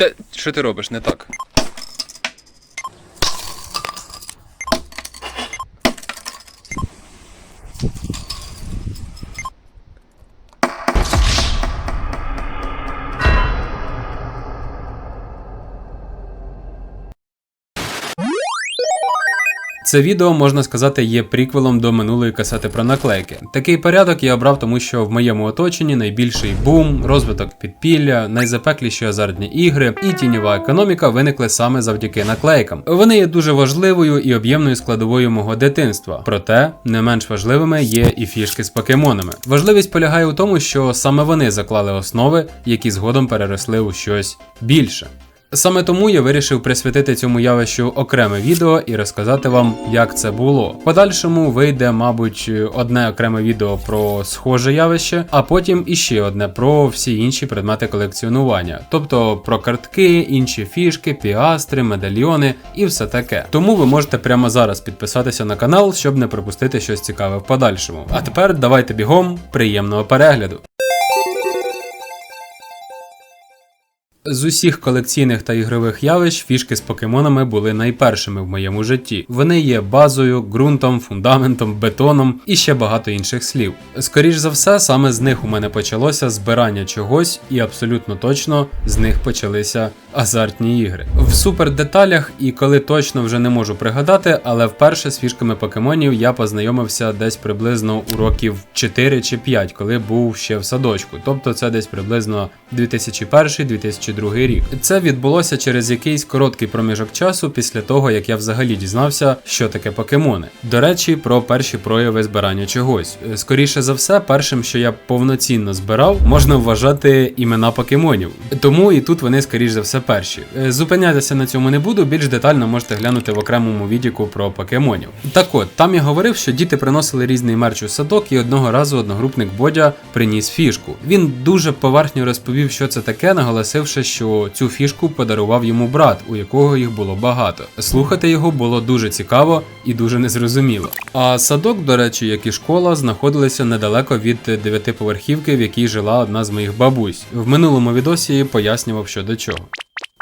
Та що ти робиш? Не так. Це відео, можна сказати, є приквелом до минулої касети про наклейки. Такий порядок я обрав, тому що в моєму оточенні найбільший бум, розвиток підпілля, найзапекліші азартні ігри і тіньова економіка виникли саме завдяки наклейкам. Вони є дуже важливою і об'ємною складовою мого дитинства. Проте не менш важливими є і фішки з покемонами. Важливість полягає у тому, що саме вони заклали основи, які згодом переросли у щось більше. Саме тому я вирішив присвятити цьому явищу окреме відео і розказати вам, як це було. В подальшому вийде, мабуть, одне окреме відео про схоже явище, а потім іще одне про всі інші предмети колекціонування, тобто про картки, інші фішки, піастри, медальйони і все таке. Тому ви можете прямо зараз підписатися на канал, щоб не пропустити щось цікаве в подальшому. А тепер давайте бігом, приємного перегляду. З усіх колекційних та ігрових явищ фішки з покемонами були найпершими в моєму житті. Вони є базою, ґрунтом, фундаментом, бетоном і ще багато інших слів. Скоріш за все, саме з них у мене почалося збирання чогось, і абсолютно точно з них почалися азартні ігри. В супер деталях і коли точно вже не можу пригадати, але вперше з фішками покемонів я познайомився десь приблизно у років 4 чи 5, коли був ще в садочку. Тобто це десь приблизно 2001-2002 рік. Це відбулося через якийсь короткий проміжок часу після того, як я взагалі дізнався, що таке покемони. До речі, про перші прояви збирання чогось. Скоріше за все, першим, що я повноцінно збирав, можна вважати імена покемонів. Тому і тут вони, скоріш за все, перші. Е, Зупинятися на цьому не буду, більш детально можете глянути в окремому відіку про покемонів. Так от, там я говорив, що діти приносили різний мерч у садок, і одного разу одногрупник Бодя приніс фішку. Він дуже поверхньо розповів, що це таке, наголосивши, що цю фішку подарував йому брат, у якого їх було багато. Слухати його було дуже цікаво і дуже незрозуміло. А садок, до речі, як і школа, знаходилися недалеко від дев'ятиповерхівки, в якій жила одна з моїх бабусь. В минулому відосі пояснював, що до чого.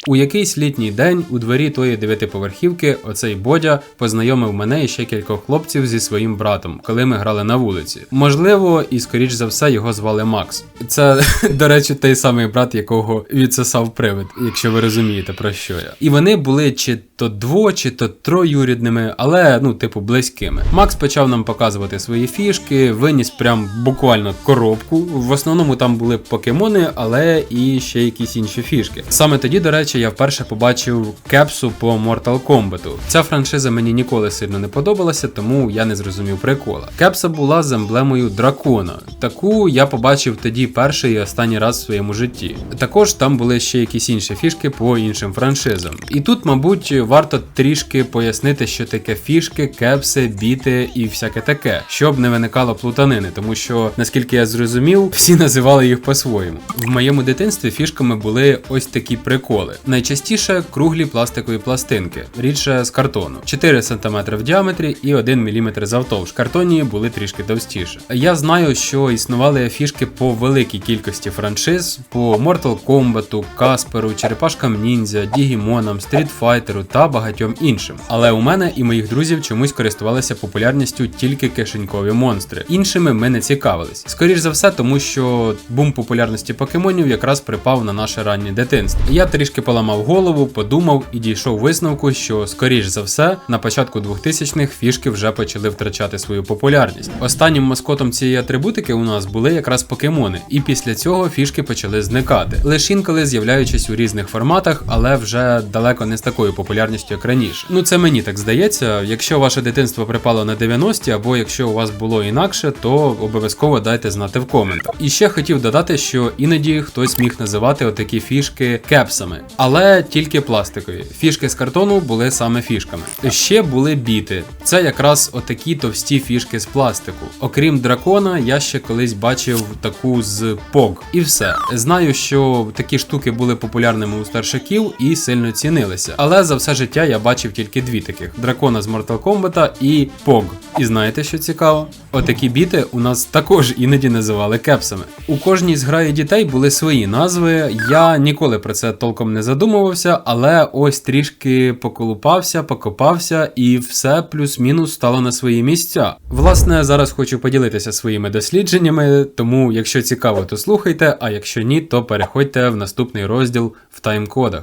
У якийсь літній день у дворі тої дев'ятиповерхівки оцей Бодя познайомив мене і ще кількох хлопців зі своїм братом, коли ми грали на вулиці. Можливо, і скоріш за все його звали Макс. Це, до речі, той самий брат, якого відсосав привид, якщо ви розумієте про що я. І вони були чи то дво, чи то троюрідними, але ну, типу, близькими. Макс почав нам показувати свої фішки, виніс прям буквально коробку. В основному там були покемони, але і ще якісь інші фішки. Саме тоді, до речі, я вперше побачив кепсу по Mortal Kombat. Ця франшиза мені ніколи сильно не подобалася, тому я не зрозумів прикола. Кепса була з емблемою дракона. Таку я побачив тоді перший і останній раз в своєму житті. Також там були ще якісь інші фішки по іншим франшизам. І тут, мабуть, варто трішки пояснити, що таке фішки, кепси, біти і всяке таке, щоб не виникало плутанини, тому що, наскільки я зрозумів, всі називали їх по-своєму. В моєму дитинстві фішками були ось такі приколи. Найчастіше круглі пластикові пластинки, рідше з картону, 4 см в діаметрі і 1 мм завтовж. Картонні були трішки товстіше. Я знаю, що існували фішки по великій кількості франшиз, по Mortal Kombat, Касперу, Черепашкам Ніндзя, Дігімонам, Street Fighter та багатьом іншим. Але у мене і моїх друзів чомусь користувалися популярністю тільки кишенькові монстри. Іншими ми не цікавились. Скоріш за все, тому що бум популярності покемонів якраз припав на наше раннє дитинство. Я трішки поламав голову, подумав і дійшов висновку, що скоріш за все на початку 2000-х фішки вже почали втрачати свою популярність. Останнім маскотом цієї атрибутики у нас були якраз покемони, і після цього фішки почали зникати. Лише інколи з'являючись у різних форматах, але вже далеко не з такою популярністю, як раніше. Ну це мені так здається. Якщо ваше дитинство припало на 90-ті, або якщо у вас було інакше, то обов'язково дайте знати в коментах. І ще хотів додати, що іноді хтось міг називати отакі фішки кепсами, але тільки пластикові. Фішки з картону були саме фішками. Ще були біти. Це якраз отакі товсті фішки з пластику. Окрім дракона, я ще колись бачив таку з пог. І все. Знаю, що такі штуки були популярними у старшаків і сильно цінилися. Але за все життя я бачив тільки дві таких: дракона з Mortal Kombat і Pog. І знаєте, що цікаво? Отакі біти у нас також іноді називали кепсами. У кожній з грає дітей були свої назви. Я ніколи про це толком не задумувався, але ось трішки поколупався, покопався, і все плюс-мінус стало на свої місця. Власне, зараз хочу поділитися своїми дослідженнями, тому якщо цікаво, то слухайте, а якщо ні, то переходьте в наступний розділ в тайм-кодах.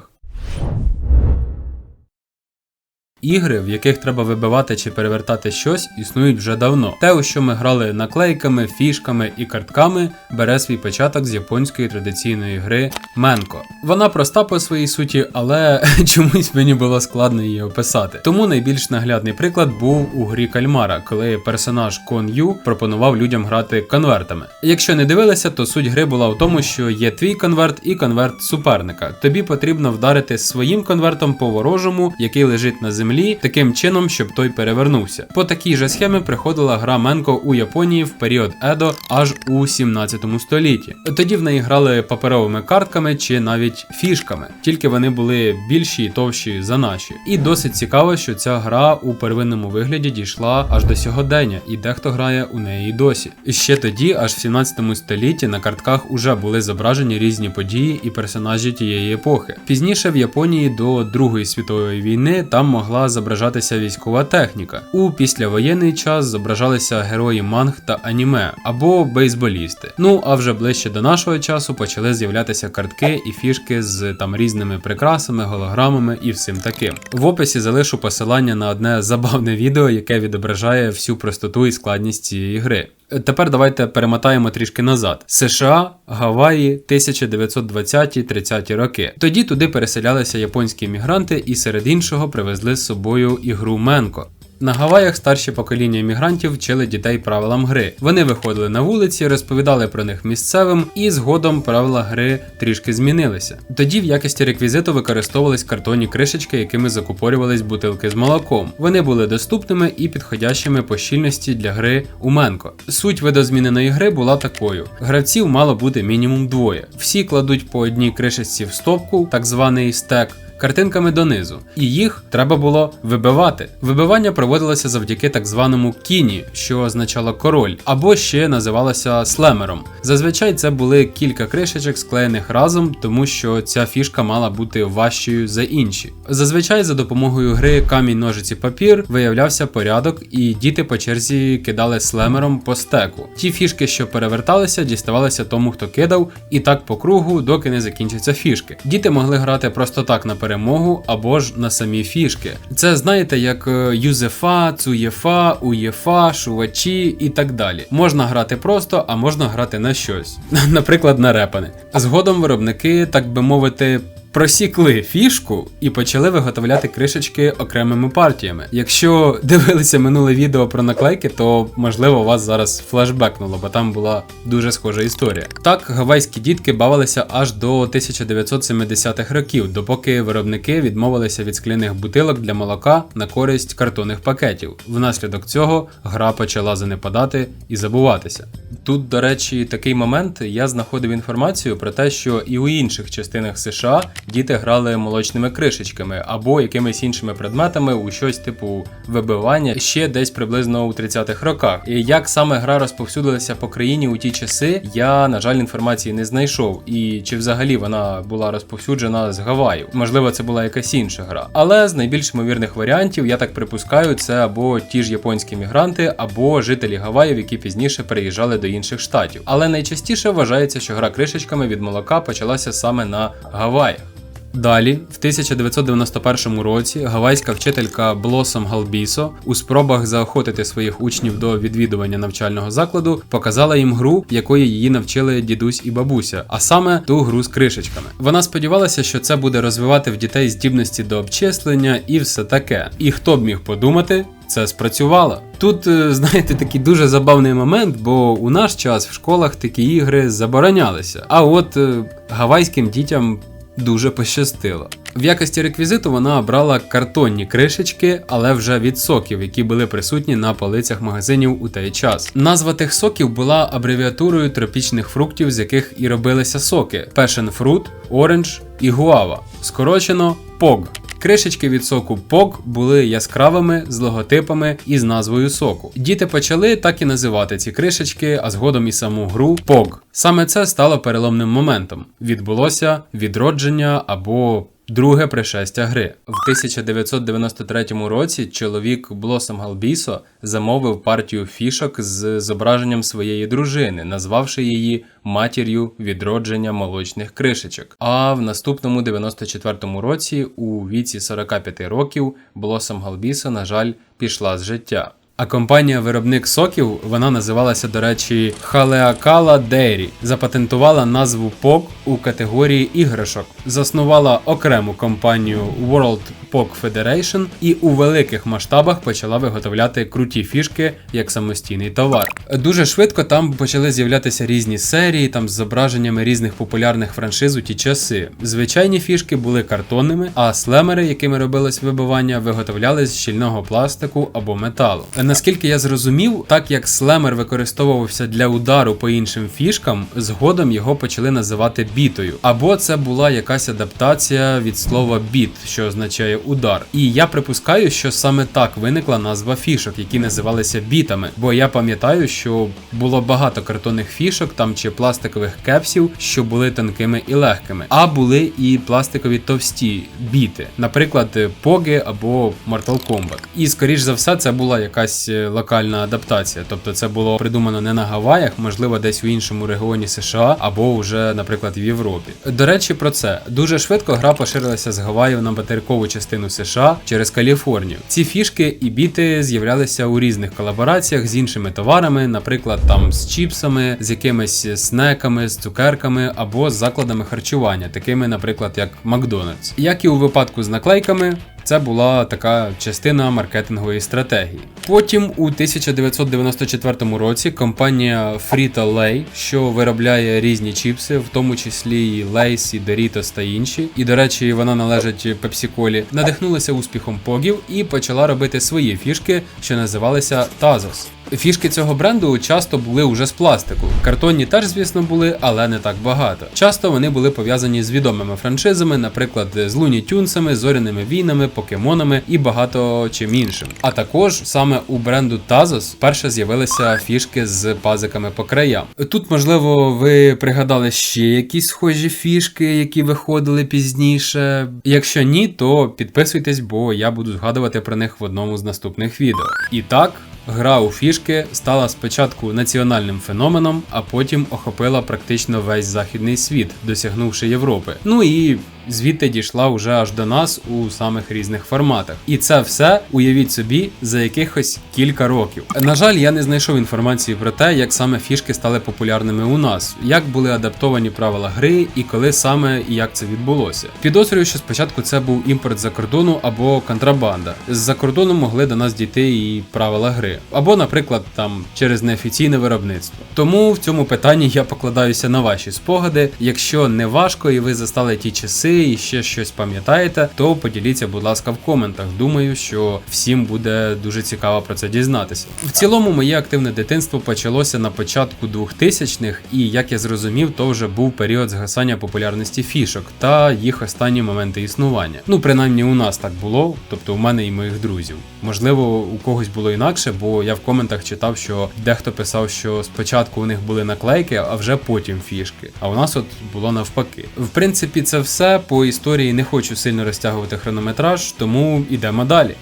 Ігри, в яких треба вибивати чи перевертати щось, існують вже давно. Те, у що ми грали наклейками, фішками і картками, бере свій початок з японської традиційної гри Менко. Вона проста по своїй суті, але чомусь мені було складно її описати. Тому найбільш наглядний приклад був у грі Кальмара, коли персонаж Кон Ю пропонував людям грати конвертами. Якщо не дивилися, то суть гри була в тому, що є твій конверт і конверт суперника. Тобі потрібно вдарити своїм конвертом по ворожому, який лежить на землі таким чином, щоб той перевернувся. По такій же схемі приходила гра Менко у Японії в період Едо аж у 17 столітті. Тоді в неї грали паперовими картками чи навіть фішками, тільки вони були більші і товщі за наші. І досить цікаво, що ця гра у первинному вигляді дійшла аж до сьогодення, і дехто грає у неї досі. І ще тоді, аж в 17 столітті, на картках уже були зображені різні події і персонажі тієї епохи. Пізніше в Японії до Другої світової війни там могла зображатися військова техніка. У післявоєнний час зображалися герої манг та аніме або бейсболісти. Ну а вже ближче до нашого часу почали з'являтися картки і фішки з там різними прикрасами, голограмами і всім таким. В описі залишу посилання на одне забавне відео, яке відображає всю простоту і складність цієї гри. Тепер давайте перемотаємо трішки назад. США, Гаваї, 1920-30 роки. Тоді туди переселялися японські мігранти і серед іншого привезли з собою ігру Менко. На Гаваях старші покоління іммігрантів вчили дітей правилам гри. Вони виходили на вулиці, розповідали про них місцевим, і згодом правила гри трішки змінилися. Тоді в якості реквізиту використовувались картонні кришечки, якими закупорювались бутилки з молоком. Вони були доступними і підходящими по щільності для гри у Менко. Суть видозміненої гри була такою: гравців мало бути мінімум двоє. Всі кладуть по одній кришечці в стопку, так званий стек картинками донизу, і їх треба було вибивати. Вибивання проводилося завдяки так званому кіні, що означало король, або ще називалося слемером. Зазвичай це були кілька кришечок, склеєних разом, тому що ця фішка мала бути важчою за інші. Зазвичай за допомогою гри камінь ножиці папір виявлявся порядок, і діти по черзі кидали слемером по стеку. Ті фішки, що переверталися, діставалися тому, хто кидав, і так по кругу, доки не закінчаться фішки. Діти могли грати просто так на перемогу або ж на самі фішки. Це знаєте, як е, юзефа, цуєфа, уєфа, шувачі і так далі. Можна грати просто, а можна грати на щось, наприклад, на репани. Згодом виробники, так би мовити, просікли фішку і почали виготовляти кришечки окремими партіями. Якщо дивилися минуле відео про наклейки, то можливо вас зараз флешбекнуло, бо там була дуже схожа історія. Так, гавайські дітки бавилися аж до 1970-х років, допоки виробники відмовилися від скляних бутилок для молока на користь картонних пакетів. Внаслідок цього гра почала занепадати і забуватися. Тут, до речі, такий момент я знаходив інформацію про те, що і у інших частинах США діти грали молочними кришечками або якимись іншими предметами у щось типу вибивання ще десь приблизно у 30-х роках. І як саме гра розповсюдилася по країні у ті часи, я на жаль інформації не знайшов. І чи взагалі вона була розповсюджена з Гаваю? Можливо, це була якась інша гра. Але з найбільш ймовірних варіантів, я так припускаю, це або ті ж японські мігранти, або жителі Гаваїв, які пізніше переїжджали до інших штатів. Але найчастіше вважається, що гра кришечками від молока почалася саме на Гаваях. Далі, в 1991 році, гавайська вчителька Блосом Галбісо у спробах заохотити своїх учнів до відвідування навчального закладу показала їм гру, якої її навчили дідусь і бабуся, а саме ту гру з кришечками. Вона сподівалася, що це буде розвивати в дітей здібності до обчислення і все таке. І хто б міг подумати, це спрацювало. Тут, е, знаєте, такий дуже забавний момент, бо у наш час в школах такі ігри заборонялися. А от е, гавайським дітям дуже пощастило. В якості реквізиту вона обрала картонні кришечки, але вже від соків, які були присутні на полицях магазинів у той час. Назва тих соків була абревіатурою тропічних фруктів, з яких і робилися соки: Passion Fruit, Orange і Guava. Скорочено POG. Кришечки від соку POG були яскравими з логотипами і з назвою соку. Діти почали так і називати ці кришечки, а згодом і саму гру POG. Саме це стало переломним моментом. Відбулося відродження або Друге пришестя гри в 1993 році чоловік Блосом Галбісо замовив партію фішок з зображенням своєї дружини, назвавши її матір'ю відродження молочних кришечок. А в наступному 94-му році, у віці 45 років, Блосом Галбісо, на жаль, пішла з життя. А компанія-виробник соків, вона називалася, до речі, Haleakala Dairy, запатентувала назву POG у категорії іграшок, заснувала окрему компанію World POG Federation і у великих масштабах почала виготовляти круті фішки як самостійний товар. Дуже швидко там почали з'являтися різні серії, там з зображеннями різних популярних франшиз у ті часи. Звичайні фішки були картонними, а слемери, якими робилось вибивання, виготовляли з щільного пластику або металу. Наскільки я зрозумів, так як слемер використовувався для удару по іншим фішкам, згодом його почали називати бітою. Або це була якась адаптація від слова біт, що означає удар. І я припускаю, що саме так виникла назва фішок, які називалися бітами. Бо я пам'ятаю, що було багато картонних фішок там чи пластикових кепсів, що були тонкими і легкими, а були і пластикові товсті біти, наприклад, Поги або Mortal Kombat. І скоріш за все, це була якась якась е, локальна адаптація. Тобто це було придумано не на Гаваях, можливо, десь у іншому регіоні США або вже, наприклад, в Європі. До речі, про це дуже швидко гра поширилася з Гаваїв на материкову частину США через Каліфорнію. Ці фішки і біти з'являлися у різних колабораціях з іншими товарами, наприклад, там з чіпсами, з якимись снеками, з цукерками або з закладами харчування, такими, наприклад, як Макдональдс. Як і у випадку з наклейками. Це була така частина маркетингової стратегії. Потім у 1994 році компанія Frito-Lay, що виробляє різні чіпси, в тому числі і Lay's, і Doritos та інші. І, до речі, вона належить Pepsi-Cola, надихнулася успіхом погів і почала робити свої фішки, що називалися Tazos. Фішки цього бренду часто були уже з пластику. Картонні теж, звісно, були, але не так багато. Часто вони були пов'язані з відомими франшизами, наприклад, з Луні Тюнсами, зоряними війнами, покемонами і багато чим іншим. А також саме у бренду Tazos перше з'явилися фішки з пазиками по краям. Тут, можливо, ви пригадали ще якісь схожі фішки, які виходили пізніше. Якщо ні, то підписуйтесь, бо я буду згадувати про них в одному з наступних відео. І так. Гра у фішки стала спочатку національним феноменом, а потім охопила практично весь західний світ, досягнувши Європи. Ну і звідти дійшла вже аж до нас у самих різних форматах. І це все уявіть собі за якихось кілька років. На жаль, я не знайшов інформації про те, як саме фішки стали популярними у нас, як були адаптовані правила гри і коли саме і як це відбулося. Підозрюю, що спочатку це був імпорт за кордону або контрабанда. З-за кордону могли до нас дійти і правила гри, або, наприклад, там через неофіційне виробництво. Тому в цьому питанні я покладаюся на ваші спогади. Якщо не важко і ви застали ті часи і ще щось пам'ятаєте, то поділіться, будь ласка, в коментах. Думаю, що всім буде дуже цікаво про це дізнатися. В цілому, моє активне дитинство почалося на початку 2000-х, і як я зрозумів, то вже був період згасання популярності фішок та їх останні моменти існування. Ну, принаймні, у нас так було, тобто у мене і моїх друзів. Можливо, у когось було інакше, бо я в коментах читав, що дехто писав, що спочатку у них були наклейки, а вже потім фішки. А у нас от було навпаки. В принципі, це все по історії не хочу сильно розтягувати хронометраж, тому йдемо далі.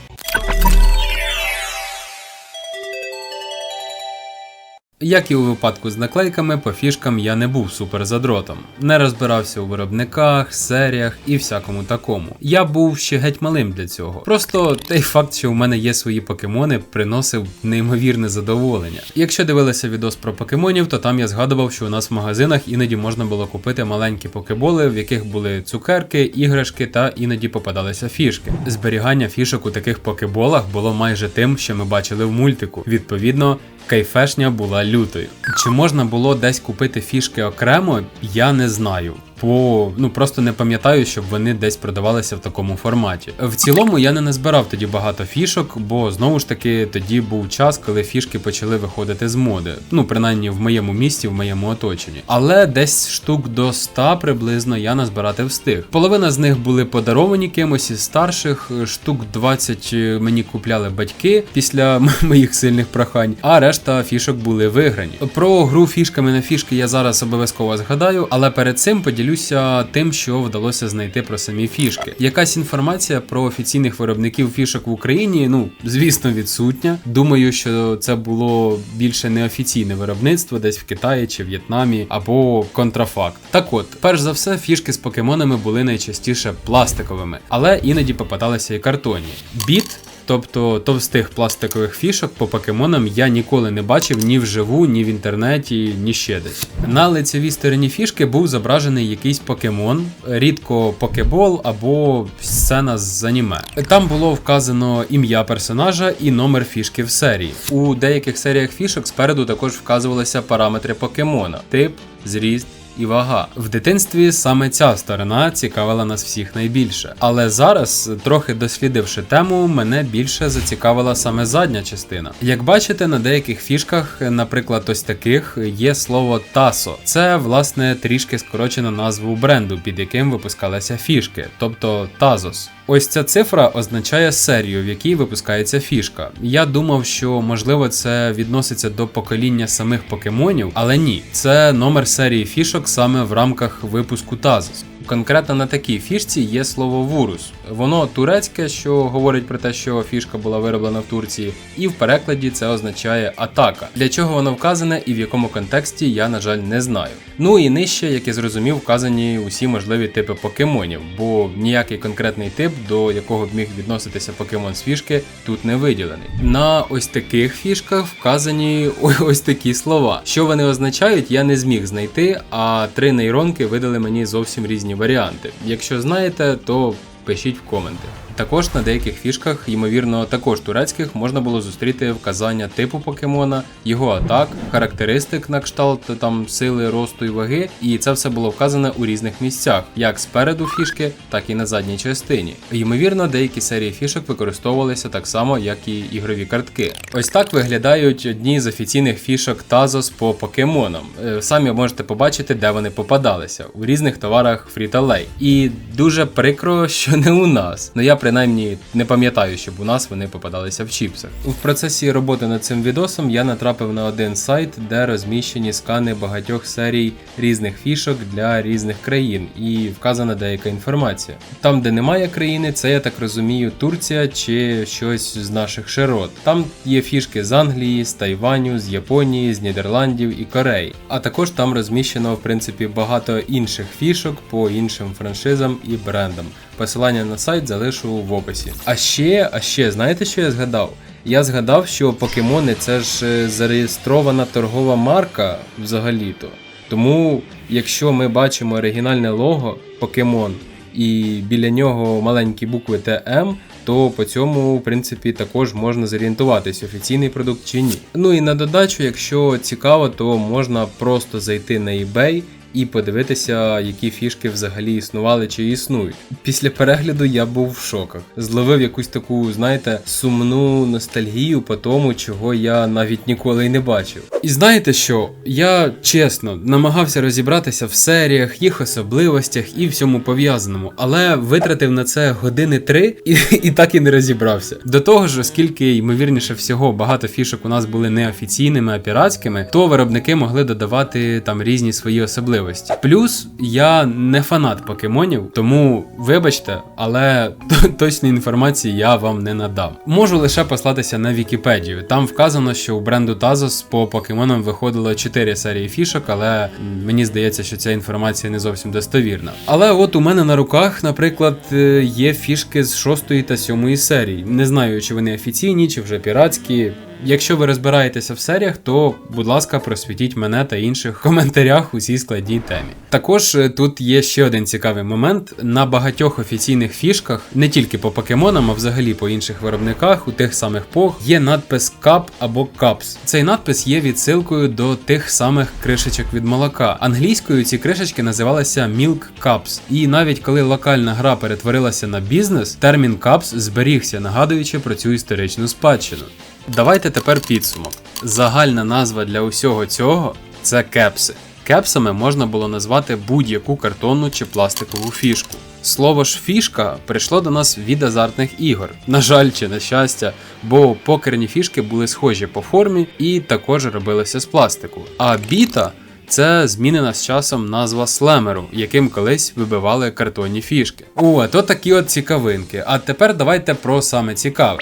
Як і у випадку з наклейками, по фішкам я не був суперзадротом, не розбирався у виробниках, серіях і всякому такому. Я був ще геть малим для цього. Просто той факт, що у мене є свої покемони, приносив неймовірне задоволення. Якщо дивилися відос про покемонів, то там я згадував, що у нас в магазинах іноді можна було купити маленькі покеболи, в яких були цукерки, іграшки та іноді попадалися фішки. Зберігання фішок у таких покеболах було майже тим, що ми бачили в мультику. Відповідно, кайфешня була лютою. Чи можна було десь купити фішки окремо, я не знаю. Бо ну просто не пам'ятаю, щоб вони десь продавалися в такому форматі. В цілому я не назбирав тоді багато фішок, бо знову ж таки тоді був час, коли фішки почали виходити з моди. Ну, принаймні в моєму місті, в моєму оточенні. Але десь штук до 100 приблизно я назбирати встиг. Половина з них були подаровані кимось із старших, штук 20 мені купляли батьки після моїх сильних прохань, а решта фішок були виграні. Про гру фішками на фішки я зараз обов'язково згадаю, але перед цим поділюся тим, що вдалося знайти про самі фішки. Якась інформація про офіційних виробників фішок в Україні, ну звісно, відсутня. Думаю, що це було більше неофіційне виробництво, десь в Китаї чи В'єтнамі або контрафакт. Так от, перш за все, фішки з покемонами були найчастіше пластиковими, але іноді попадалися і картонні. Біт Тобто товстих пластикових фішок по покемонам я ніколи не бачив ні вживу, ні в інтернеті, ні ще десь. На лицевій стороні фішки був зображений якийсь покемон, рідко покебол або сцена з аніме. Там було вказано ім'я персонажа і номер фішки в серії. У деяких серіях фішок спереду також вказувалися параметри покемона: тип, зріст і вага. В дитинстві саме ця сторона цікавила нас всіх найбільше. Але зараз, трохи дослідивши тему, мене більше зацікавила саме задня частина. Як бачите, на деяких фішках, наприклад, ось таких, є слово тасо. Це власне трішки скорочена назву бренду, під яким випускалися фішки, тобто Тазос. Ось ця цифра означає серію, в якій випускається фішка. Я думав, що можливо це відноситься до покоління самих покемонів, але ні, це номер серії фішок саме в рамках випуску Тазос. Конкретно на такій фішці є слово вурус. Воно турецьке, що говорить про те, що фішка була вироблена в Турції, і в перекладі це означає атака. Для чого воно вказане і в якому контексті я, на жаль, не знаю. Ну і нижче, як я зрозумів, вказані усі можливі типи покемонів, бо ніякий конкретний тип, до якого б міг відноситися покемон з фішки, тут не виділений. На ось таких фішках вказані ось такі слова. Що вони означають, я не зміг знайти, а три нейронки видали мені зовсім різні варіанти. Якщо знаєте, то пишіть в коменти. Також на деяких фішках, ймовірно, також турецьких, можна було зустріти вказання типу покемона, його атак, характеристик на кшталт там сили, росту і ваги, і це все було вказане у різних місцях, як спереду фішки, так і на задній частині. Ймовірно, деякі серії фішок використовувалися так само, як і ігрові картки. Ось так виглядають одні з офіційних фішок Tazos по покемонам. Е, самі можете побачити, де вони попадалися у різних товарах Free-to-Play. І дуже прикро, що не у нас. Ну я принаймні не пам'ятаю, щоб у нас вони попадалися в чіпсах. В процесі роботи над цим відосом я натрапив на один сайт, де розміщені скани багатьох серій різних фішок для різних країн, і вказана деяка інформація. Там, де немає країни, це я так розумію, Турція чи щось з наших широт. Там є фішки з Англії, з Тайваню, з Японії, з Нідерландів і Кореї. А також там розміщено в принципі багато інших фішок по іншим франшизам і брендам. Посилання на сайт залишу в описі. А ще, а ще, знаєте, що я згадав? Я згадав, що покемони це ж е, зареєстрована торгова марка взагалі-то. Тому, якщо ми бачимо оригінальне лого покемон і біля нього маленькі букви ТМ, то по цьому, в принципі, також можна зорієнтуватись, офіційний продукт чи ні. Ну і на додачу, якщо цікаво, то можна просто зайти на eBay і подивитися, які фішки взагалі існували чи існують. Після перегляду я був в шоках. Зловив якусь таку, знаєте, сумну ностальгію по тому, чого я навіть ніколи й не бачив. І знаєте що? Я чесно намагався розібратися в серіях, їх особливостях і всьому пов'язаному, але витратив на це години три і, і так і не розібрався. До того ж, оскільки, ймовірніше всього, багато фішок у нас були не офіційними, а піратськими, то виробники могли додавати там різні свої особливості можливості. Плюс я не фанат покемонів, тому вибачте, але точної інформації я вам не надав. Можу лише послатися на Вікіпедію. Там вказано, що у бренду Tazos по покемонам виходило 4 серії фішок, але мені здається, що ця інформація не зовсім достовірна. Але от у мене на руках, наприклад, е, є фішки з 6 та 7 серії. Не знаю, чи вони офіційні, чи вже піратські. Якщо ви розбираєтеся в серіях, то будь ласка, просвітіть мене та інших в коментарях у цій складній темі. Також е, тут є ще один цікавий момент: на багатьох офіційних фішках, не тільки по покемонам, а взагалі по інших виробниках, у тих самих пог, є надпис Cup або Cups. Цей надпис є відсилкою до тих самих кришечок від молока. Англійською ці кришечки називалися Milk Cups. І навіть коли локальна гра перетворилася на бізнес, термін Cups зберігся, нагадуючи про цю історичну спадщину. Давайте тепер підсумок. Загальна назва для усього цього це кепси. Кепсами можна було назвати будь-яку картонну чи пластикову фішку. Слово ж фішка прийшло до нас від азартних ігор. На жаль, чи на щастя, бо покерні фішки були схожі по формі і також робилися з пластику. А біта це змінена з часом назва слемеру, яким колись вибивали картонні фішки. О, то такі от цікавинки. А тепер давайте про саме цікаве.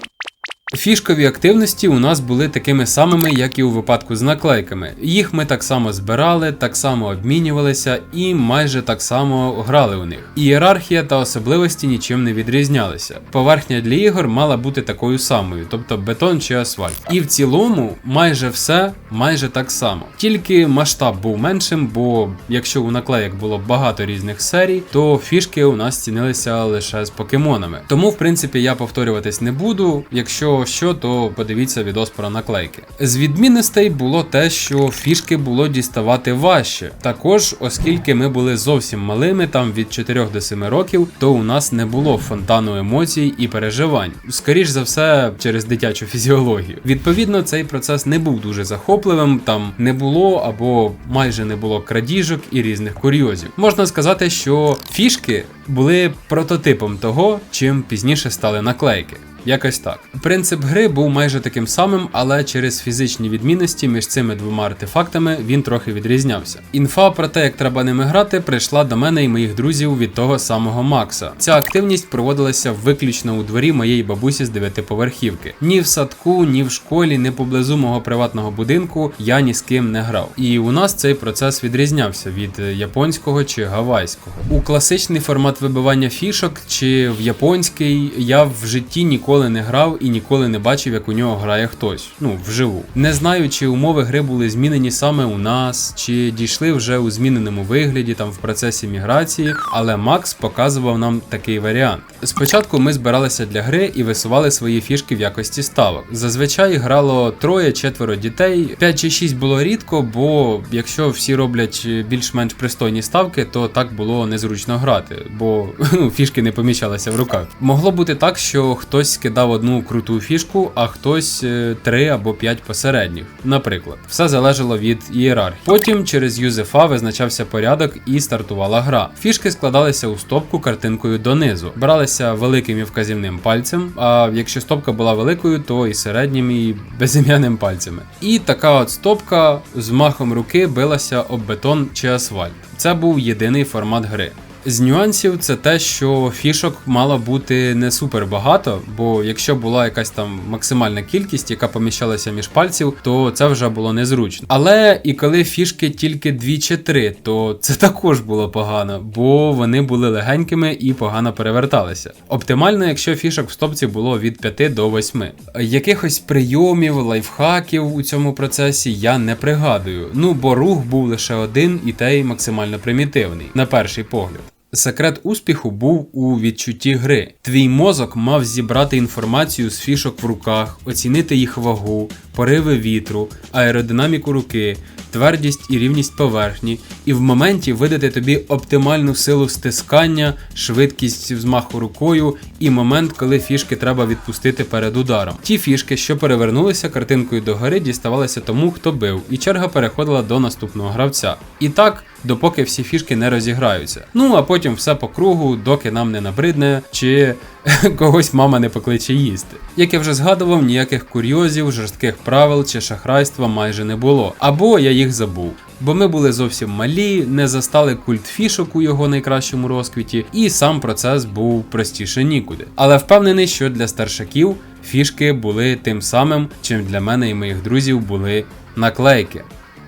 Фішкові активності у нас були такими самими, як і у випадку з наклейками. Їх ми так само збирали, так само обмінювалися і майже так само грали у них. Ієрархія та особливості нічим не відрізнялися. Поверхня для ігор мала бути такою самою, тобто бетон чи асфальт. І в цілому майже все майже так само. Тільки масштаб був меншим, бо якщо у наклеєк було багато різних серій, то фішки у нас цінилися лише з покемонами. Тому, в принципі, я повторюватись не буду. Якщо що, то подивіться відос про наклейки. З відмінностей було те, що фішки було діставати важче. Також, оскільки ми були зовсім малими, там від 4 до 7 років, то у нас не було фонтану емоцій і переживань. Скоріш за все, через дитячу фізіологію. Відповідно, цей процес не був дуже захопливим, там не було або майже не було крадіжок і різних курйозів. Можна сказати, що фішки були прототипом того, чим пізніше стали наклейки. Якось так. Принцип гри був майже таким самим, але через фізичні відмінності між цими двома артефактами він трохи відрізнявся. Інфа про те, як треба ними грати, прийшла до мене і моїх друзів від того самого Макса. Ця активність проводилася виключно у дворі моєї бабусі з дев'ятиповерхівки. Ні в садку, ні в школі, ні поблизу мого приватного будинку я ні з ким не грав. І у нас цей процес відрізнявся від японського чи гавайського. У класичний формат вибивання фішок чи в японський я в житті ніколи ніколи не грав і ніколи не бачив, як у нього грає хтось. Ну, вживу. Не знаю, чи умови гри були змінені саме у нас, чи дійшли вже у зміненому вигляді там в процесі міграції, але Макс показував нам такий варіант. Спочатку ми збиралися для гри і висували свої фішки в якості ставок. Зазвичай грало троє-четверо дітей, 5 чи 6 було рідко, бо якщо всі роблять більш-менш пристойні ставки, то так було незручно грати, бо ну, фішки не помічалися в руках. Могло бути так, що хтось кидав одну круту фішку, а хтось е, три або п'ять посередніх. Наприклад, все залежало від ієрархії. Потім через юзефа визначався порядок і стартувала гра. Фішки складалися у стопку картинкою донизу, бралися великим і вказівним пальцем. А якщо стопка була великою, то і середнім і безім'яним пальцями. І така от стопка з махом руки билася об бетон чи асфальт. Це був єдиний формат гри. З нюансів це те, що фішок мало бути не супер багато, бо якщо була якась там максимальна кількість, яка поміщалася між пальців, то це вже було незручно. Але і коли фішки тільки дві чи три, то це також було погано, бо вони були легенькими і погано переверталися. Оптимально, якщо фішок в стопці було від 5 до 8. Якихось прийомів, лайфхаків у цьому процесі я не пригадую. Ну бо рух був лише один і той максимально примітивний, на перший погляд. Секрет успіху був у відчутті гри. Твій мозок мав зібрати інформацію з фішок в руках, оцінити їх вагу, пориви вітру, аеродинаміку руки, твердість і рівність поверхні, і в моменті видати тобі оптимальну силу стискання, швидкість взмаху рукою і момент, коли фішки треба відпустити перед ударом. Ті фішки, що перевернулися картинкою до гори, діставалися тому, хто бив, і черга переходила до наступного гравця. І так, допоки всі фішки не розіграються. Ну а потім все по кругу, доки нам не набридне, чи когось мама не покличе їсти. Як я вже згадував, ніяких курйозів, жорстких правил чи шахрайства майже не було, або я їх забув. Бо ми були зовсім малі, не застали культ фішок у його найкращому розквіті, і сам процес був простіше нікуди. Але впевнений, що для старшаків фішки були тим самим, чим для мене і моїх друзів були наклейки.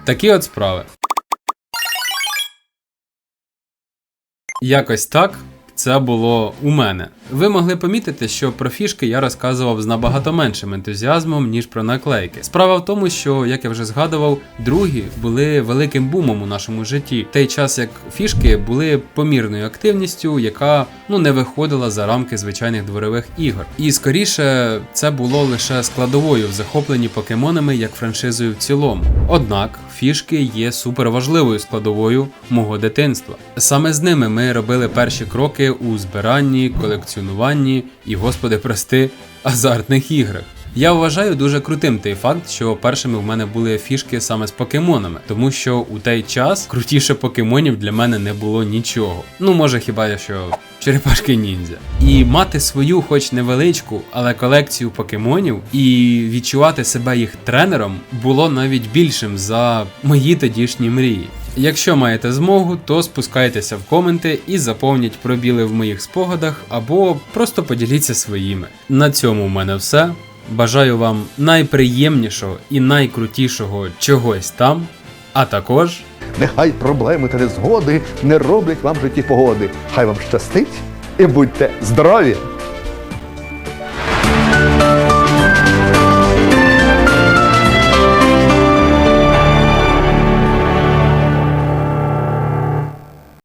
Такі от справи. Якось так. Це було у мене. Ви могли помітити, що про фішки я розказував з набагато меншим ентузіазмом, ніж про наклейки. Справа в тому, що, як я вже згадував, другі були великим бумом у нашому житті, в той час як фішки були помірною активністю, яка ну не виходила за рамки звичайних дворових ігор. І скоріше це було лише складовою в захопленні покемонами як франшизою в цілому. Однак фішки є суперважливою складовою мого дитинства. Саме з ними ми робили перші кроки у збиранні, колекціонуванні і, господи, прости, азартних іграх. Я вважаю дуже крутим той факт, що першими в мене були фішки саме з покемонами, тому що у той час крутіше покемонів для мене не було нічого. Ну, може, хіба що черепашки ніндзя. І мати свою, хоч невеличку, але колекцію покемонів, і відчувати себе їх тренером було навіть більшим за мої тодішні мрії. Якщо маєте змогу, то спускайтеся в коменти і заповніть пробіли в моїх спогадах або просто поділіться своїми. На цьому в мене все. Бажаю вам найприємнішого і найкрутішого чогось там, а також Нехай проблеми та незгоди не роблять вам житті погоди. Хай вам щастить і будьте здорові!